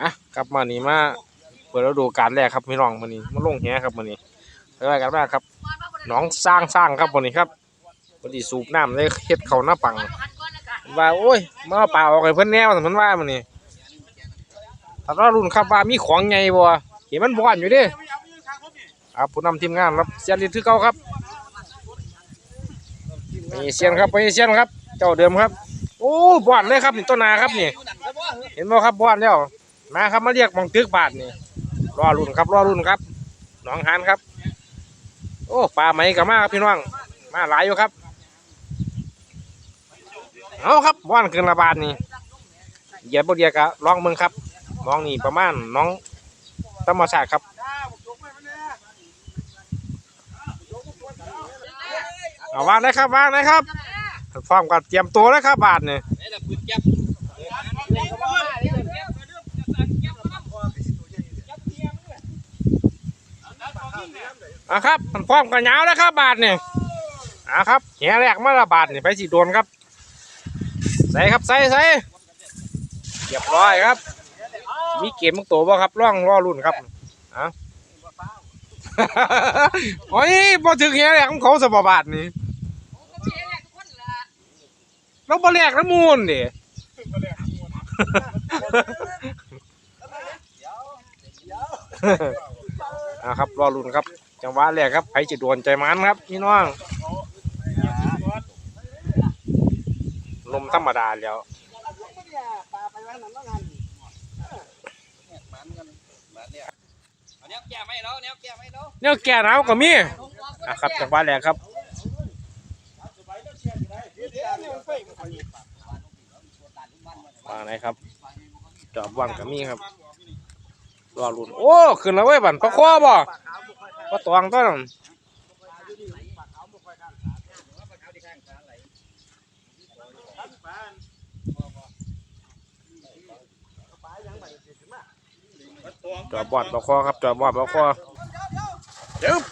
อะกลับมานี่มาเปิดฤดูกาลแรกครับพี่น้องมื้อนี้มาลงแหครับมื้อนี้ไปไว้กันมากครับน้องสร้างสร้างครับมื้อนี้ครับวันนี้สูบน้ำเลยเฮ็ดเขาหน้าปังว่าโอ้ยมาเอปลาออกให้เพิ่อนแนวมันว่ามื้อนี้ถ้าเรารุ่นครับว่ามีของใหญ่บ่เห็นมันบ่อนอยู่ด้ครับผู้นำทีมงานครับเสียนฤทธิ์คือเก่าครับนี่เสียนครับไปเสียนครับ เจ้าเดิมครับ โอ้บ่อนเลยครับนี่ต้นนาครับนี่ เห็นบ่ครับบ่อนแล้ว มาครับมาเรียกมองตึกบาทนี่รอรุ่นครับรอรุ่นครับหนองหานครับ โอ้ปลาไหมกับมาครับพี่น้องมาหลายอยู่ครับเอาครับบ่อนขึ้นระบาดนี่เหยียบบ่เดียกะลองเมืองครับมองนี่ประมาณน้องธรรมชาติครับเอาวางได้ครับวางได้ครับฟอร์มก็เตรียมตัวแล้วครับบาทนี่ อะครับมันพร้อมกันยาวแล้วครับ บาทนี่อะครับแหแรกมาละบาทนี่ไปสิโดนครับ ใส่ครับใส่ใส่เรียบร้อยครับ มีเกมมุกโตบ่ครับร่องรอรุ่นครับอะโอ้ยพอถึงแหแรกของเขาสบบาทนี่เราบ่แรกน้ำมูลดิอะครับรอรุ่นครับ จังหวะแรกครับไผจะโดนใจมันครับพี่น้องลมธรรมดาแล้วแนวแก่ไม่แล้วแนวแก่ไม่แล้วเนี่ยแก่หนาวก็มีอะครับจังหวะแรกครับว่าไหนครับจอบวางก็มีครับรอรุ่นโอ้ขึ้นแล้วเว้ยบันปลาควอบ่ ปลาตวงต้นจอบบอดปลาคอครับจอบบอดปลาคอจึ๊บ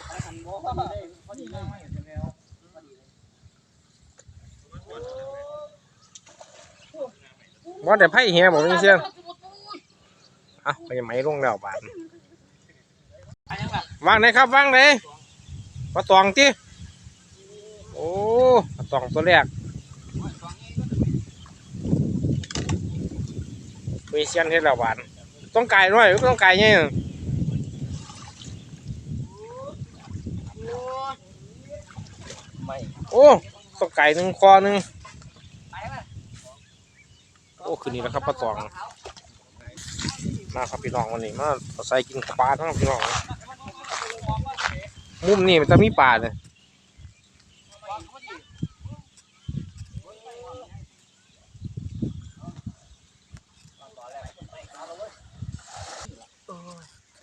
บอดแต่ไพ่เฮียผมนี่เชียนอะไปไหมลงแล้วบาน วางไหนครับวางไหนปลาตองที่โอ้ปลาตองตัวแรกมีเชียนเฮ็ดแล้วบานต้องไก่ด้วยต้องไก่เนี่ยไม่โอ้ต้องไก่หนึ่งคอหนึ่งโอ้คืนนี้แล้วครับปลาตองมาครับพี่น้องวันนี้มาใส่กินปลาทั้งพี่น้อง มุมนี่มันจะมีปลาเลย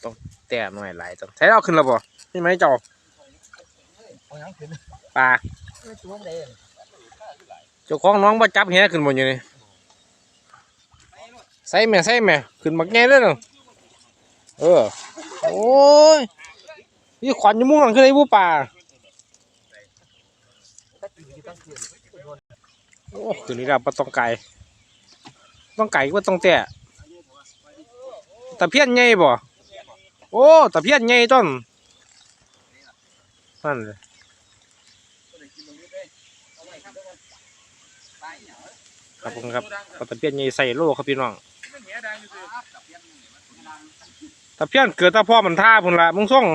ต้องแต่หน่อยหลายต้องใช้เอาขึ้นแล้วบ่ใช่ไหมเจ้าปลาเจ้าของน้องบ่จับแหขึ้นบนอยู่นี่ใส่แม่ใส่แม่ขึ้นบักแง่เลยเนาะเออ โอ้ย นี่ขวัญยมุ้งหลังขึ้นไอ้ผู้ป่าโอ้คืนนี้เราปต้องไก่ต้องไก่ก็ต้องแตะตะเพียนใหญ่บ่โอ้ตะเพียนใหญ่ต้นนั่นเลยครับผมครับตะเพียนใหญ่ใส่โลครับพี่น้องตะเพียนเกิดตาพ่อมันท่าพุ่นละมึงส่ง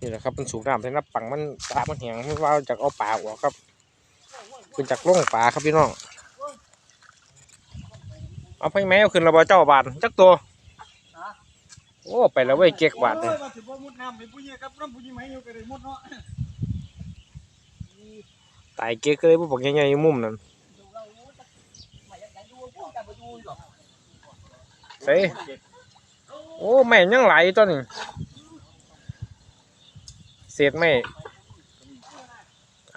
นี่แหละครับมันสูบน้ำใส่น้ำปังมันปลามันแห้งมันว่าจากเอาปลาออกครับเป็นจากล่องปลาครับพี่น้องเอาไปแมวขึ้นระเบาเจ้าบานจักตัวโอ้ไปแล้วเว้ยเก๊กบาทเนี่ยถือว่ามุดน้ำเลยตายเก๊กเลยพวกบอกใหญ่ๆอยู่มุมนั่นเซ่โอ้แม่นยังไหลตัวนี้ เศษไม่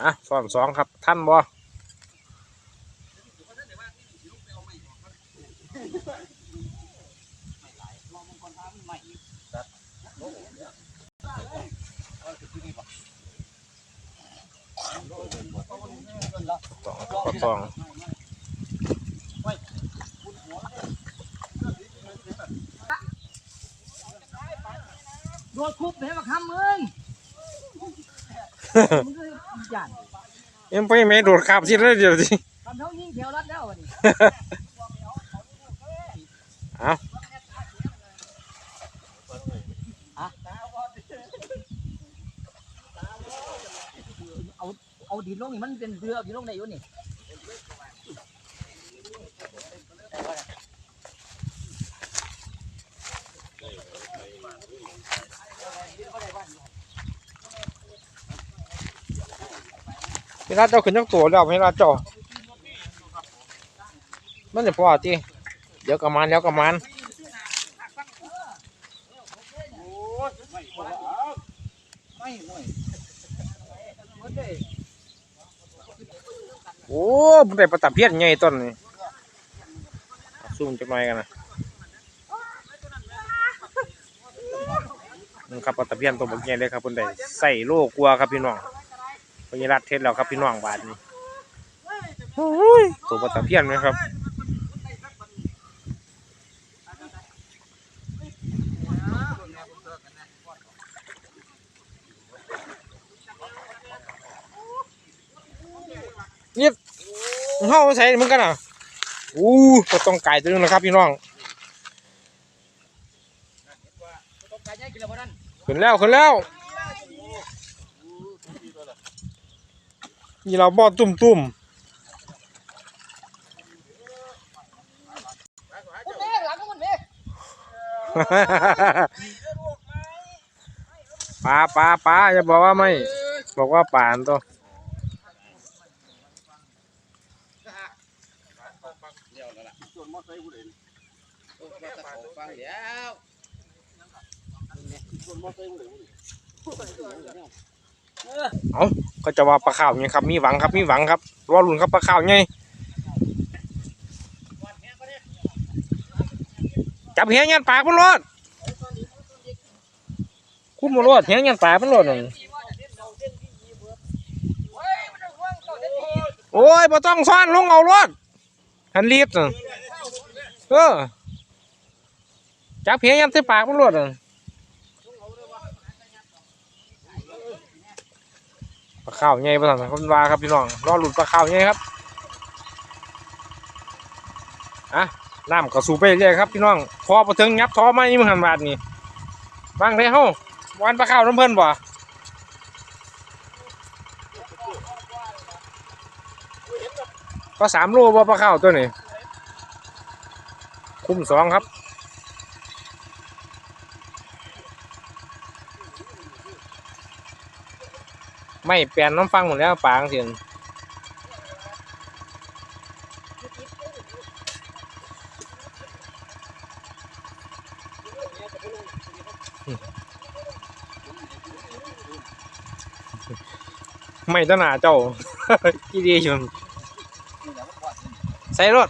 อะสอนสองครับ ท่านบ่ประคองโดนคุบให้มาคำมึงมึง เอ็มไปไม่โดดขับสิเลยเดี๋ยวสิทำเท่ายิงแถวรัดแล้ววันนี้เอาเอาเอาดินลงนี่มันเป็นเรือเอาดินลงได้อยู่นี่ พี่ราเจ้าขึ้นยักตัวแล้วพี่ราเจ้ามันจะพอทีเดี๋ยวกระมันเดี๋ยวกระมันโอ้มันได้ประตับเพี้ยนใหญ่ต้นนี่ซูมจะหน่กันนะนี่ครับประตับเพี้ยนตัวบักใหญ่เลยครับเพิ่นได้ใส่โลกลัวครับพี่น้อง พญารัตเทศแล้วครับพี่น้องบาทนี้โอ้ยตัวประตับเพี้ยนไหมครับเนี่ยเฮาใส่มึงกันอะอู้ก็ต้องไก่ตัวนึงนะครับพี่น้องต้องการยังกินแล้วบ่นั่นขึ้นแล้วขึ้นแล้ว นี่เราบอดตุ่มตุ่มคุณเมฆหลังคุณเมฆปลาปลาปลาอย่าบอกว่าไม่ บอกว่าป่านตัว ฟังเดี๋ยว ก็ จะว่าปลาข้าวไงครับ มีหวังครับมีหวังครับรอลุ่นครับปลาข้าวไงจับเฮียยันปากมันรอดคุ้มมันรอดเฮียยันปากมันรอดนั่นโอ้ยบ่ต้องซ่อนลงเอารถหันรีบน่ะเออจับเพียงยันใส่ปากมันรถน่ะปลา ข้าวใหญ่ปะสั่นคนว่าครับพี่น้องรอหลุดปลาข้าวใหญ่ครับอะน้ำก็สูบไปเรื่อยครับพี่น้องพอมาถึงยับท้อไม้มึงหันบาดนี่วางได้เฮ้าวันปลาข้าวน้ำเพิ่นบ่ก็สามโลบ่ปลาข้าวตัวนี้ คุ้มสองครับ ไม่เปลี่ยนน้ำฟังหมดแล้วปังเสียนไม่ต้นหนาเจ้ากี่ดีอยู่ใส่รถ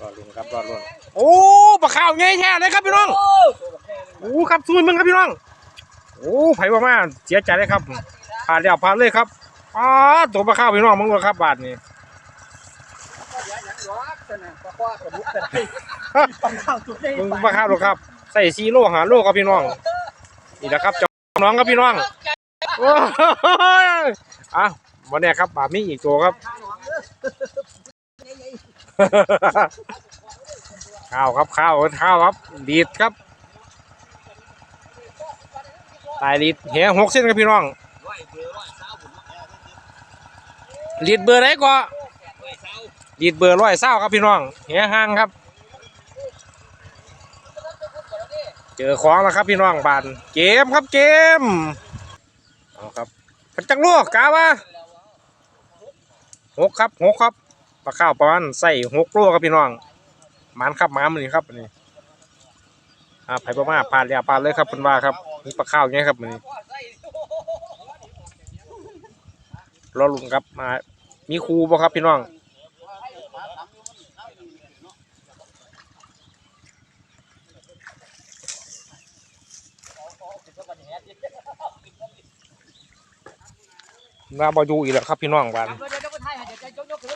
รอลุนครับรอลุนโอ้ ปลาข้าวใหญ่แท้เลยครับพี่น้องโอ้ครับซุยมึงครับพี่น้องโอ้ไผ่ว่ามาเสียใจเลยครับผ่านแล้วผ่านเลยครับอ้าตัวปลาข้าวพี่น้องมึงดูครับบาทนี่มึงปลาข้าวหรอกครับ ใส่ซีโร่หาโลครับพี่น้องนี่แหละครับเจ้าน้องครับพี่น้องโอ้ยอะวันนี้ครับบาทมีอีกตัวครับ ข้าวครับข้าวข้าวครับดีดครับตายลีดเหียหกเส้นครับพี่น้องลีดเบอร์ไหนก็ลีดเบอร์ร้อยเศร้าครับพี่น้องเหียห่างครับ เจอของแล้วครับพี่น้องบานเกมครับเกมเอาครับพันจังลูกกาวะหกครับหกครับปลาข้าวประมาณใส่หกโลครับพี่น้อง มันครับมามันนี่ครับนนี้อ่าไผ่ประมาผ่านแล้วผ่านเลยครับเป็นว่าครับมีปลาข้าวไงครับนนี้รอลุ้นครับมามีครูบ่ครับพี่น้องมาบอยู่อีกแล้วครับพี่น้องบ้านเดี๋ยวเดี๋ยวไปถ่ายให้เดี๋ยวจะยกยกขึ้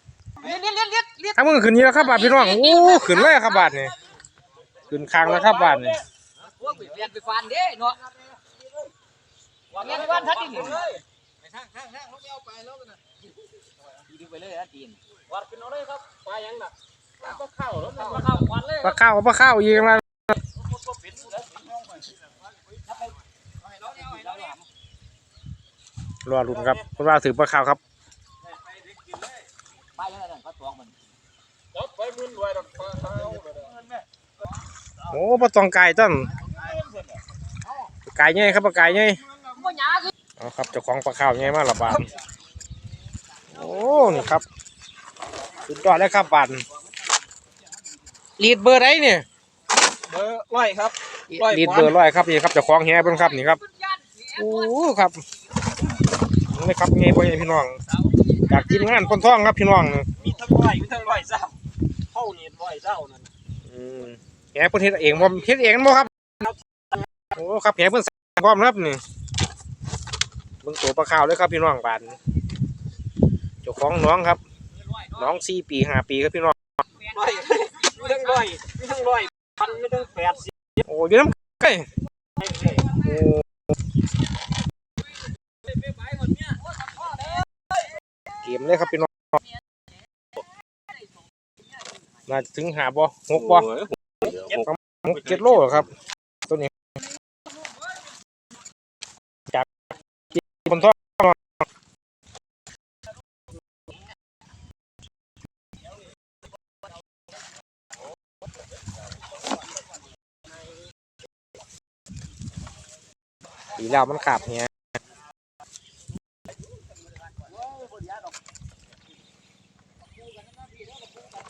น แล้วก็ห้อยแล้วเนี่ยห้อยแล้วขึ้นมาด้วยฟังไหนนะเลี้ยนเลี้ยนเนี่ยนเลี้ยนถ้ามึงขึ้นนี้แล้วครับบาทพี่น้อง โอ้ขึ้นเลยครับบาทนี่ขึ้นคางแล้วครับบาทนี่พวกเลี้ยนไปฟันเด้เนาะเลี้ยนฟันทัดดิไปทางทางทางลงเอาไปแล้วกันนะดีไปเลยนะจีนวัดขึ้าเลยครับ ไปยังน่ะก็เข้าแล้วก็เข้าควันเลยปลาข้าวกับปลาข้าวอีกแล้วรอลุ้นครับเพราะว่าถือปลาข้าวครับไปยังไงเขาตวงมันโอ้ปลาตองไก่ต้นไก่ใหญ่ครับปลาไก่ใหญ่บ่หยาคือเอาครับเจ้าของปลาข้าวใหญ่มากละบาทโอ้นี่ครับสุดยอดเลยครับบาทลีดเบอร์ไหนเนี่ยเบอร์ร้อยครับร้อยลีดกว่าเบอร์ร้อยครับนี่ครับเจ้าของแฮเพิ่นครับนี่ครับโอ้ครับนี่ครับไงพ่อใหญ่พี่น้อง จากทีมงานคนท่องครับพี่น้องมีทั้งร้อยมีทั้งร้อยเศร้าเข้านี่ร้อยเศร้านั่นอืมแหเพิ่นเฮ็ดเองบ่เฮ็ดเองบ่ครับโอ้ครับแหเพิ่นสร้างพร้อมครับนี่เบิ่งตัวปลาขาวเลยครับพี่น้องบานเจ้าของน้องครับ น้อง4ปี5ปีครับพี่น้องร้อยมีทั้งร้อยมีทั้งร้อยพันมีทั้งแปดสิบโอ้อยู่น้ำไก่โอ้ เกมเลยครับพี่น้องน่าจะถึงหาบ่หกบ่หกเจ็ดโลเหรอครับ ตัวนี้จากคนท่องปีแล้วมันขาบเนี่ย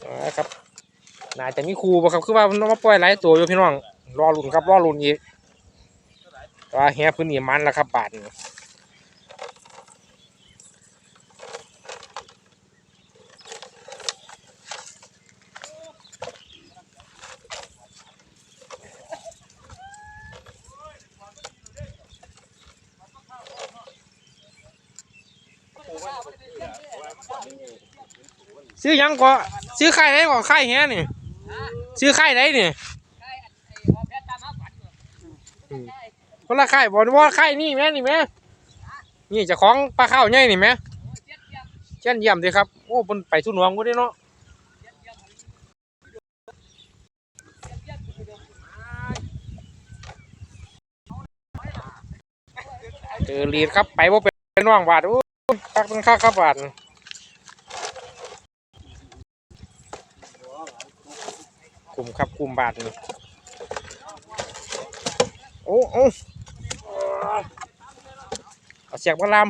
เอาละครับน่าจะมีครูบ่ครับคือว่ามันมาปล่อยหลายตัวอยู่พี่น้องรอลุ่นครับรอลุ่นอีกว่าแฮพื้นนี่มันแล้วครับบาทนี่ซื้อยังก็ ซื้อไข่ไหนก็ไข่แฮนี่ซื้อไข่ไหนนี่ใช่อ้หอแพทย์ตามหาฝันคนละไข่บอกว่าไข่นี่แม่นี่แม่นี่จะของปลาข้าวใหญ่นี่แม่เช่นเยี่ยมเลยครับ โอ้เพิ่นไปทุ่นวงบ่ได้เนาะเจอลีดครับไปบ่าเป็นน้องบาทโอ้ยคักเป็นคักครับบาทุมครับกลุ่มบาทนี่โอ้โอ้เอาเสียงมาลำ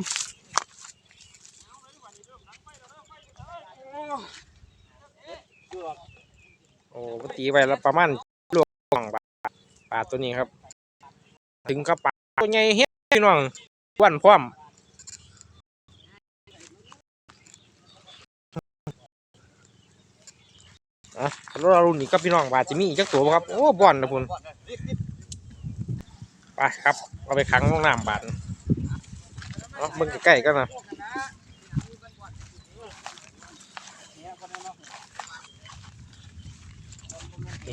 โอ้ปตีไปแล้วประมาณลวงบาทปลาตัวนี้ครับ ถึงกับปลาตัวใหญ่เฮ็ดพี่น้องอ้วนพร้อม อะแล้วเรารุ่นนี้กับพี่น้องบาจะมีอีกจักตัวครับ โอ้บ่อนนะพุ่นไปครับ เอาไปขังลงน้ำบาทเอาเบิ่งใกล้ๆกันนะ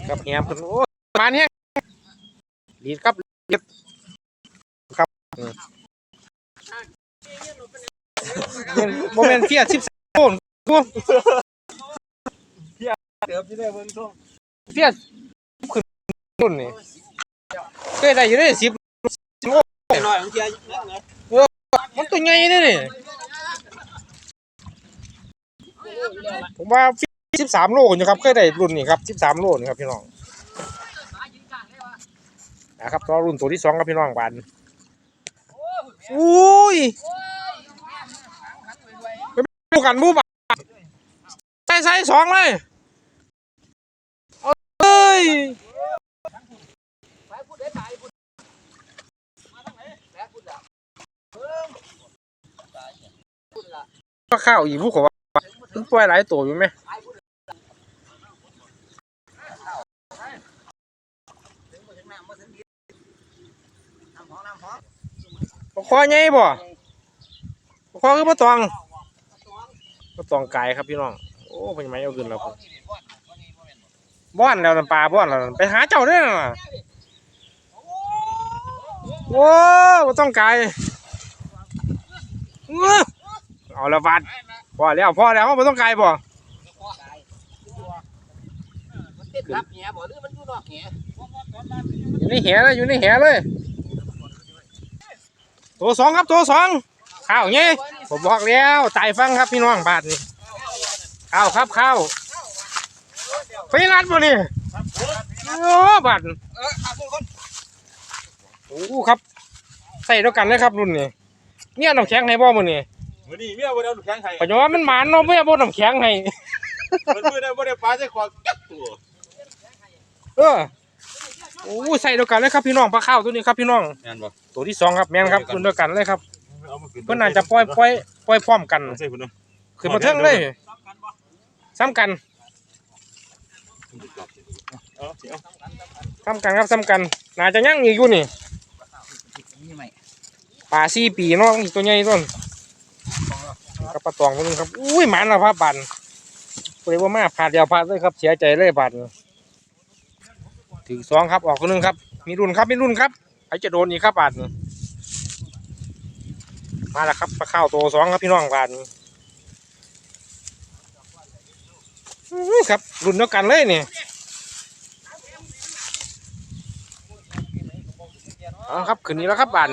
ครับเฮียพิ่นโอ้มาเนี่ยดีครับดีดครับโมเมนต์เฟียสิบสามโลกู เติบที่ได้เบิ่งช่วงเฟียขึ้นรุ่นนี่เคยได้อยู่ได้สิบหน่อยของเทียนั่นไงมันตัวใหญ่เลยนี่ผมว่าสิบสามโลอยู่ครับเคยได้รุ่นนี้ครับสิบสามโลนี่ครับพี่น้องนะครับตัวรุ่นตัวที่สองครับพี่น้องบานอุ้ยดูกันบูบใส่ใส่สองเลยเอาเอ้ย ไปพูดได้ตายพูดมาทางไหนแล้พูดอะ ปลาข้าวอีกผู้ขอว่ามันปล่อยหลายตัวอยู่ไหมปลาคอใหญ่บ่ปลาคอคือปลาตองปลาตองไก่ครับพี่น้อง โอ้เป็นไงเอาขึ้นแล้วผมบ้อนแล้วน้ำปลาบ้อนแล้วไปหาเจ้าด้วยนะโอ้ปลาตองไก่ เอาละบาดพอแล้วพอแล้วปลาตองไก่บ่มันติดรับแหบ่หรือมันอยู่นอกแหอยู่ในแหเลยอยู่ในแหเลยตัวสองครับตัวสองข้าวเงี้ยผมบอกแล้วตายฟังครับพี่น้องบาทนี่ข้าวครับข้าวไปรัดบ่นี่โอ้บาทเออครับทุกคนโอ้ครับใส่ด้วยกันเลยครับรุ่นนี้ เนี่ยน้ำแข็งให้บ่มื้อนี้มื้อนี้เมียบ่ได้เอาน้ำแข็งให้ปัญญามันหมานเนาะไม่เอาบ่น้ำแข็งให้มันมื้อได้บ่ได้ปลาใส่ขวดจักตัวเออโอ้ใส่ด้วยกันเลยครับพี่น้องปลาข้าวตัวนี้ครับพี่น้องแม่นบ่ตัวที่สองครับแม่นครับรุ่นเดียวกันเลยครับเอามาขึ้นเพิ่นน่าจะปล่อยปล่อยปล่อยพร้อมกันใส่เพิ่นเนาะขึ้นมาเทิงเลยซ้ำกันเอาสิเอาซ้ำกันครับซ้ำกันน่าจะยั่งอีกอยู่นี่นี่ใหม่ ปลาสี่ปีเนาะอีกตัวใหญ่ต้นกับปลาตองคนนึงครับ อุ้ยหมันและพับบันเปรว่ามาพาดเดียวพาดเลยครับ เสียใจเลยบันถึงสองครับออกคนนึงครับ มีรุ่นครับมีรุ่นครับใครจะโดนอีกครับบาทนี่มาแล้วครับปลาข้าวตัวสองครับพี่น้องบาทนี่อื้อครับรุ่นเดียวกันเลยนี่เอาครับคืนนี้แล้วครับบา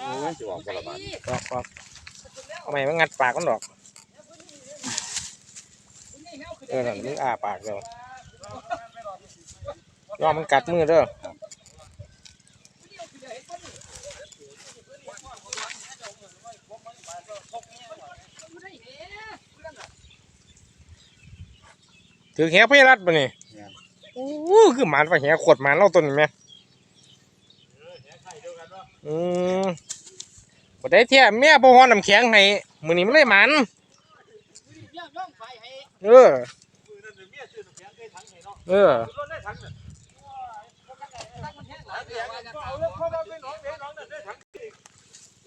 โอ้ยสิออกบ่ละบาดดอกครับเอาไม่มางัดปากกันดอกเออนั่นมึงอ้าปากเดียวยอมมันกัดมือเด้อถือแหพยรัดปะนี่โอ้โหคือหมันไปแหขวดหมันเล่าต้นนี่แม่ อืมบ่ได้เที่ยแม่บ่ฮ้อนน้ำแข็งให้มื้อนี้มันเลยหมันย่อองไฟให้เออโอ้ขึ้นาะเออรถได้มัน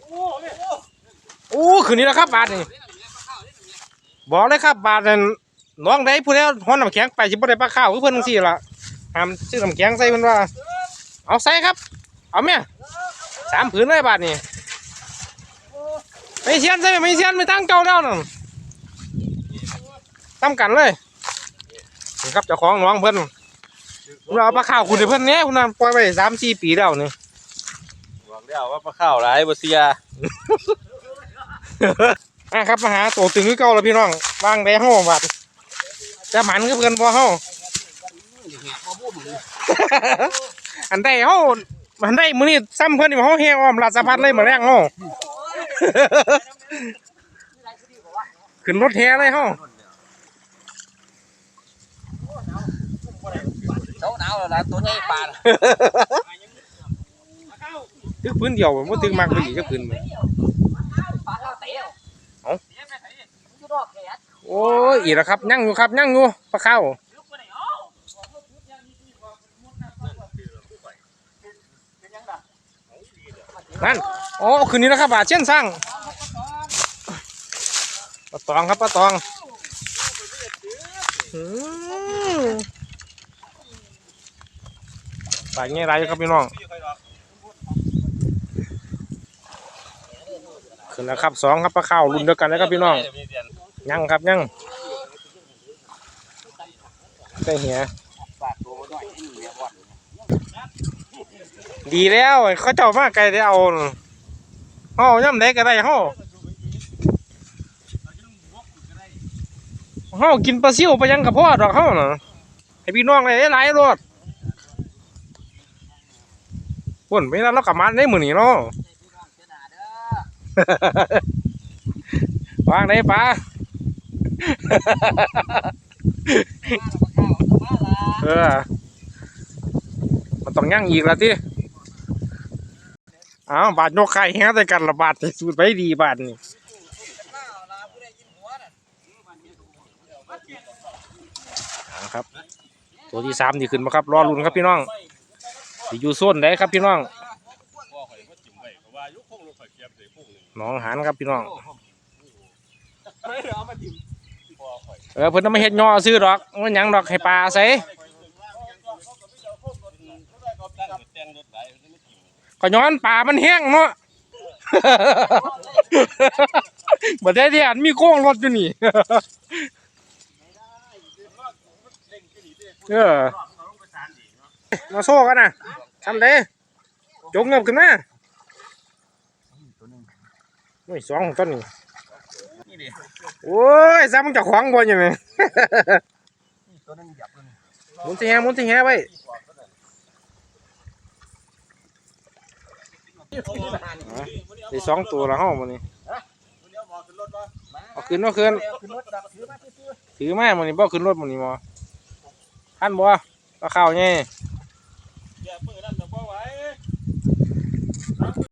เออเออโอ้คืนนี้แล้วครับบาทนี่บอกเลยครับบาทนั่นน้องได้ผู้แล้วฮ้อนน้ำแข็งไปสิบ่ได้ปลาข้าวคือเพิ่นจังซี่ล่ะห้ามซื้อน้ำแข็งใส่เพิ่นว่า เอาใส่ครับ เอาแม่ สามผืนเลยบาทนี่ไม่เชียนใส่ไม่เชียนไม่ตั้งเก่าแล้วนั่นตั้มกันเลยนี่ครับเจ้าของน้องเพิ่นเราเอาปลาข้าวคุณให้เพิ่นเนี้ยคุณน่ะปล่อยไปสามสี่ปีแล้วนี่บอกแล้วว่าปลาข้าวหลายบ่เสียอะครับมาหาตัวตึงคือเก่าแล้วพี่น้องวางได้ห้าบาทจะหมันคือเพื่อนพอเฮาอันใดเฮา อันใดมื้อนี้ซ้ำเพิ่นนี่เฮาแฮอ้อมราชพัฒเลยมื้อแรงเฮาขึ้นรถแฮเลยเฮาเจ้าหนาวแล้วล่ะตัวใหญ่ปานตึกพื้นเดียวบ่ตึกมากไปอีกจักพื้นมื้อปานเราเตะเอ้าอยู่นอกแหโอ้ยอีกแล้วครับ ยังอยู่ครับ ยังอยู่ปลาเข้า นั่นโอ้คืนนี้แล้วครับบาทเช่นสร้างปลาตองครับปลาตองอืมปลาเงี้ยไรครับพี่น้องขึ้นแล้วครับสองครับปลาข้าวรุ่นเดียวกันแล้วครับพี่น้องยังครับยังใส่เหี้ย ปากตัวน้อยนี่แม่บ่อน ดีแล้วเขาเจ้ามาไกลได้เอาเฮาย่ำได้ก็ได้เฮาเฮากินปลาซิวไปยังกับพ่อดอกเฮาน่ะให้พี่น้องได้หลายรถพุ่นเวลาเรากลับมาได้มือนี้เนาะเสียหน้าเด้อวางได้ปลามาแล้วข้าวมาละเออมันต้องยังอีกและที่ อ้าวบาดยกไข่แฮะแต่กันละบาดสูตรไปดีบาดนี่ครับ ตัวที่สามที่ขึ้นมาครับ รอลุ้นครับพี่น้องสิอยู่โซนไหนครับพี่น้องน้องหานครับพี่น้องเออเพิ่นต้องมาเฮ็ดย่อซื้อดอกมันยังดอกให้ปลาใส่ ก็ย้อนปลามันแห้งเนาะบ่ได้ที่อันมีโค้งรถอยู่นี่เออมาโซ่กันนะทำได้จงเงบขึ้นมาโอ้ยสองของต้นนี่โอ้ยซ้ำจะขวางบอลยู่ไหมหมุนที่แฮมุนที่แฮไว้ ได้สองตัวแล้วเฮามันนี่เอาขึ้นเอาขึ้นถือมามันนี่บ่ขึ้นรถมันนี่บ่ท่านบ่ก็เข้าไง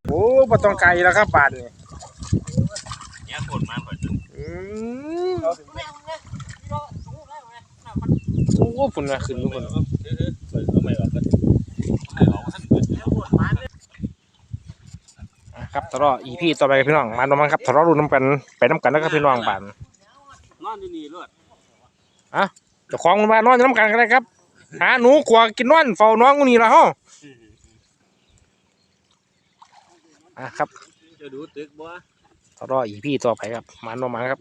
โอ้บ่ต้องไกลแล้วครับบาดนี่เนี่ยโคตรมันข่อยอืมโอ้ฝุ่นน่ะขึ้นอยู่ฝุ่น ไม่ว่าก็ อะ ครับตลอดอีพีต่อไปพี่น้องมาดูมันครับทะเลาะรุ่นน้ำกันไปน้ำกันแล้วก็พี่น้องบานนอนอยู่นี่เลือดเจ้าของมันมานอนอยู่น้ำกันกันเลยครับหาหนูขวากินนอนเฝ้าน้องกูนี่ละเฮาอะครับจะดูตึกบ่ทะเลาะอีพีต่อไปครับมาดูมันครับ